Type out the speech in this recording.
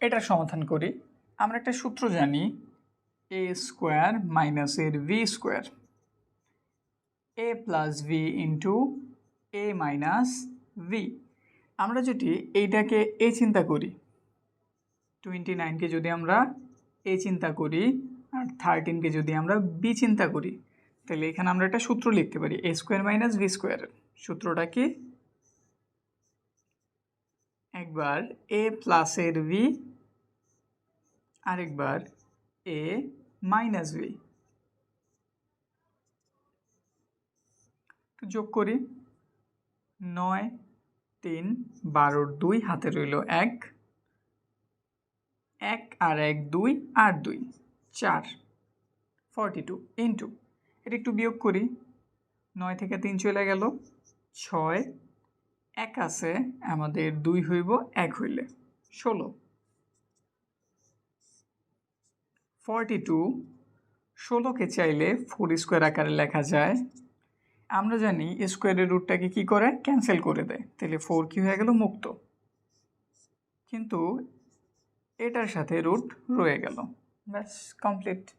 এটার সমাধান করি। আমরা একটা সূত্র জানি এ স্কোয়ার মাইনাসের B square A plus B into A minus B আমরা যদি এইটাকে এ চিন্তা করি টোয়েন্টি নাইনকে যদি আমরা এ চিন্তা করি আর থার্টিনকে যদি আমরা বি চিন্তা করি, তাহলে এখানে আমরা একটা সূত্র লিখতে পারি A square minus B square সূত্রটা কি? একবার এ প্লাসের ভি আরেকবার এ মাইনাস তো যোগ করি। নয়, তিন, বারোর দুই হাতে রইল এক। এক আর এক, দুই আর দুই। চার ফর্টি টু ইন্টু এটা একটু বিয়োগ করি। নয় থেকে তিন চলে গেল। ছয়, এক আছে, আমাদের দুই হইব, এক হইলে। ষোলো। ফর্টি টু, ষোলোকে চাইলে ফোর স্কোয়ার আকারে লেখা যায়। আমরা জানি স্কোয়ারের রুটটাকে কি করে? ক্যান্সেল করে দেয়। তাহলে ফোর কি হয়ে গেল? মুক্ত। কিন্তু এটার সাথে রুট রয়ে গেল। ব্যাস, কমপ্লিট।